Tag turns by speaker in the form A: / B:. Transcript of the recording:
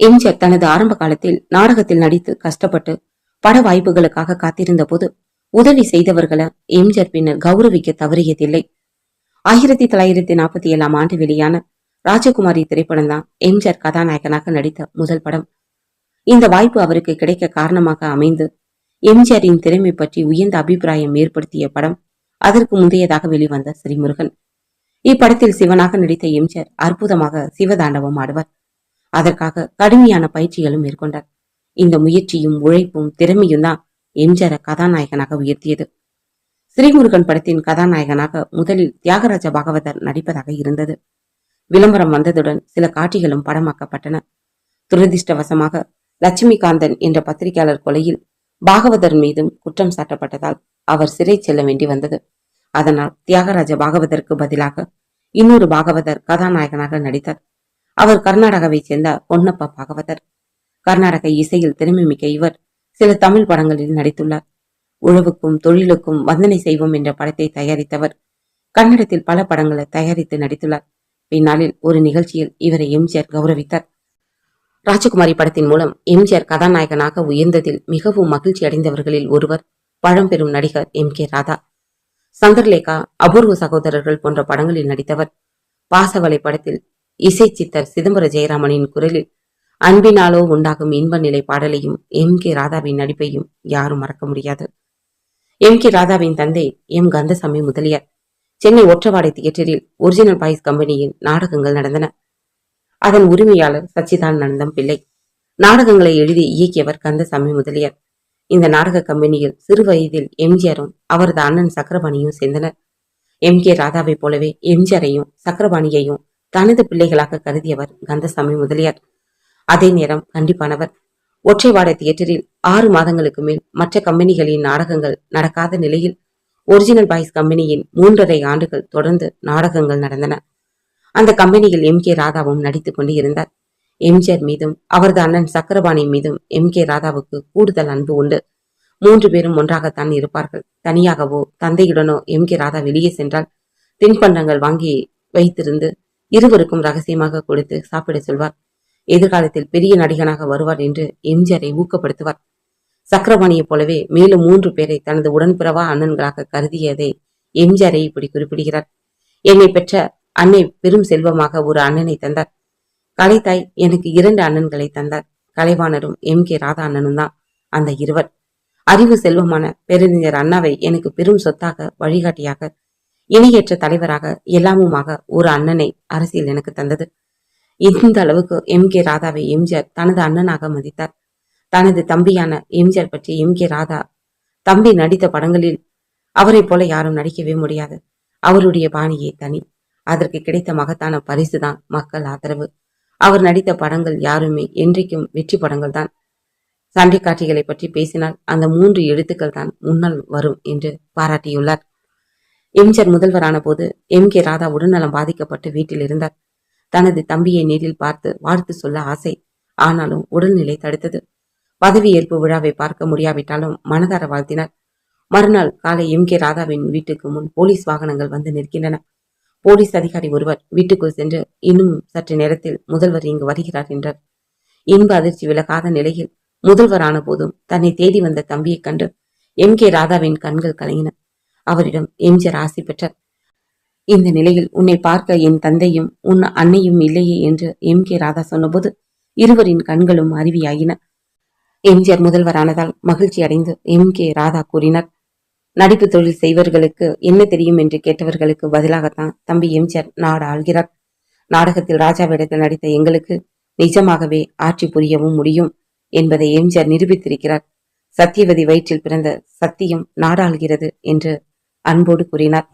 A: எம்ஜிஆர் தனது ஆரம்ப காலத்தில் நாடகத்தில் நடித்து கஷ்டப்பட்டு பட வாய்ப்புகளுக்காக காத்திருந்த போது உதவி செய்தவர்களை எம்ஜிஆர் பின்னர் கௌரவிக்க தவறியதில்லை. ஆயிரத்தி தொள்ளாயிரத்தி நாற்பத்தி ஏழாம் ஆண்டு வெளியான ராஜகுமாரி திரைப்படம் தான் எம்ஜிஆர் கதாநாயகனாக நடித்த முதல் படம். இந்த வாய்ப்பு அவருக்கு கிடைக்க காரணமாக அமைந்து எம்ஜிஆரின் திறமை பற்றி உயர்ந்த அபிப்பிராயம் ஏற்படுத்திய படம் அதற்கு முந்தையதாக வெளிவந்த ஸ்ரீமுருகன் இப்படத்தில் சிவனாக நடித்த எம்ஜிஆர் அற்புதமாக சிவதாண்டவம் ஆடுவார். அதற்காக கடுமையான பயிற்சிகளும் மேற்கொண்டார். இந்த முயற்சியும் உழைப்பும் திறமையும் தான் எம்ஜிஆரை கதாநாயகனாக உயர்த்தியது. ஸ்ரீமுருகன் படத்தின் கதாநாயகனாக முதலில் தியாகராஜ பாகவதர் நடிப்பதாக இருந்தது. விளம்பரம் வந்ததுடன் சில காட்சிகளும் படமாக்கப்பட்டன. துரதிர்ஷ்டவசமாக லட்சுமிகாந்தன் என்ற பத்திரிகையாளர் கொலையில் பாகவதர் மீதும் குற்றம் சாட்டப்பட்டதால் அவர் சிறை செல்ல வேண்டி வந்தது. அதனால் தியாகராஜ பாகவதற்கு பதிலாக இன்னொரு பாகவதர் கதாநாயகனாக நடித்தார். அவர் கர்நாடகாவை சேர்ந்த பொன்னப்பா பாகவதர். கர்நாடக இசையில் திறமைமிக்க இவர். சில தமிழ் படங்களில் நடித்துள்ளார். உழவுக்கும் தொழிலுக்கும் வந்தனை செய்வோம் என்ற படத்தை தயாரித்தவர். கன்னடத்தில் பல படங்களை தயாரித்து நடித்துள்ளார். பின்னாளில் ஒரு நிகழ்ச்சியில் இவரை எம்ஜிஆர் கௌரவித்தார். ராஜகுமாரி படத்தின் மூலம் எம்ஜிஆர் கதாநாயகனாக உயர்ந்ததில் மிகவும் மகிழ்ச்சி அடைந்தவர்களில் ஒருவர் பழம்பெரும் நடிகர் எம் கே ராதா. சந்தர்லேகா அபூர்வ சகோதரர்கள் போன்ற படங்களில் நடித்தவர். பாசவலை படத்தில் இசை சித்தர் சிதம்பர ஜெயராமனின் குரலில் அன்பினாலோ உண்டாகும் இன்ப நிலை பாடலையும் எம். கே. ராதாவின் நடிப்பையும் யாரும் மறக்க முடியாது. எம். கே. ராதாவின் தந்தை எம். கந்தசாமி முதலியார் சென்னை ஒற்றவாடை தியேட்டரில் ஒரிஜினல் பாய்ஸ் கம்பெனியின் நாடகங்கள் நடந்தன. அதன் உரிமையாளர் சச்சிதானந்தம் பிள்ளை. நாடகங்களை எழுதி இயக்கியவர் கந்தசாமி முதலியார். இந்த நாடக கம்பெனியில் சிறு வயதில் எம்ஜிஆரும் அவரது அண்ணன் சக்கரபாணியும் சேர்ந்தனர். எம். கே. ராதாவை போலவே எம்ஜிஆரையும் சக்கரபாணியையும் தனது பிள்ளைகளாக கருதியவர் கந்தசாமி முதலியார். அதே நேரம் கண்டிப்பானவர். ஒற்றைவாடை தியேட்டரில் ஆறு மாதங்களுக்கு மேல் மற்ற கம்பெனிகளின் நாடகங்கள் நடக்காத நிலையில் ஒரிஜினல் பாய்ஸ் கம்பெனியின் மூன்றரை ஆண்டுகள் தொடர்ந்து நாடகங்கள் நடந்தன. அந்த கம்பெனியில் எம். கே. ராதாவும் நடித்துக் கொண்டு இருந்தார் எம்ஜிஆர் மீதும் அவரது அண்ணன் சக்கரபாணி மீதும் எம். கே. ராதாவுக்கு கூடுதல் அன்பு உண்டு. மூன்று பேரும் ஒன்றாகத்தான் இருப்பார்கள். தனியாகவோ தந்தையுடனோ எம். கே. ராதா வெளியே சென்றால் தின்பண்டங்கள் வாங்கி வைத்திருந்து இருவருக்கும் ரகசியமாக கொடுத்து சாப்பிட சொல்வார். எதிர்காலத்தில் பெரிய நடிகனாக வருவார் என்று எம்ஜிஆரை ஊக்கப்படுத்துவார். சக்கரபாணியைப் போலவே மேலும் மூன்று பேரை தனது உடன்பிறவா அண்ணன்களாக கருதியதை எம்ஜிஆரை இப்படி குறிப்பிடுகிறார். என்னை பெற்ற அன்னை பெரும் செல்வமாக ஒரு அண்ணனை தந்தார். கலைத்தாய் எனக்கு இரண்டு அண்ணன்களை தந்தார். கலைவாணரும் எம் கே ராதா அண்ணனும் தான் அந்த இருவர். அறிவு செல்வமான பேரறிஞர் அண்ணாவை எனக்கு பெரும் சொத்தாக வழிகாட்டியாக இணையற்ற தலைவராக எல்லாமுமாக ஒரு அண்ணனை அரசியல் எனக்கு தந்தது. இந்த அளவுக்கு எம் கே ராதாவை எம்ஜிஆர் தனது அண்ணனாக மதித்தார். தனது தம்பியான எம்ஜிஆர் பற்றி எம் கே ராதா தம்பி நடித்த படங்களில் அவரை போல யாரும் நடிக்கவே முடியாது. அவருடைய பாணியே தனி. அதற்கு கிடைத்த மகத்தான பரிசுதான் மக்கள் ஆதரவு. அவர் நடித்த படங்கள் யாருமே என்றைக்கும் வெற்றி படங்கள் தான் சண்டை காட்சிகளை பற்றி பேசினால் அந்த மூன்று எழுத்துக்கள் தான் முன்னால் வரும் என்று பாராட்டியுள்ளார். எம்ஜிஆர் முதல்வரான போது எம் கே ராதா உடல்நலம் பாதிக்கப்பட்டு வீட்டில் இருந்தார். தனது தம்பியை நேரில் பார்த்து வாழ்த்து சொல்ல ஆசை. ஆனாலும் உடல்நிலை தடுத்தது. பதவியேற்பு விழாவை பார்க்க முடியாவிட்டாலும் மனதார வாழ்த்தினார். மறுநாள் காலை எம் கே ராதாவின் வீட்டுக்கு முன் போலீஸ் வாகனங்கள் வந்து நிற்கின்றன. போலீஸ் அதிகாரி ஒருவர் வீட்டுக்குள் சென்று இன்னும் சற்று நேரத்தில் முதல்வர் இங்கு வருகிறார் என்றார். இன்ப அதிர்ச்சி விலகாத நிலையில் முதல்வரான போதும் தன்னை தேடி வந்த தம்பியைக் கண்டு எம் கே ராதாவின் கண்கள் கலங்கின. அவரிடம் எம்ஜிஆர் ஆசி பெற்றார். இந்த நிலையில் உன்னை பார்க்க என் தந்தையும் உன் அன்னையும் இல்லையே என்று எம் கே ராதா சொன்னபோது இருவரின் கண்களும் அருவியாயின. எம்ஜிஆர் முதல்வரானதால் மகிழ்ச்சி அடைந்து எம் கே ராதா கூறினார் நடிப்பு தொழில் செய்வர்களுக்கு என்ன தெரியும் என்று கேட்டவர்களுக்கு பதிலாகத்தான் தம்பி எம்ஜிஆர் நாடு ஆள்கிறார். நாடகத்தில் ராஜாவிடத்தில் நடித்த எங்களுக்கு நிஜமாகவே ஆட்சி புரியவும் முடியும் என்பதை எம்ஜிஆர் நிரூபித்திருக்கிறார். சத்தியவதி வயிற்றில் பிறந்த சத்தியம் நாடாளுகிறது என்று அன்போடு கூறினார்.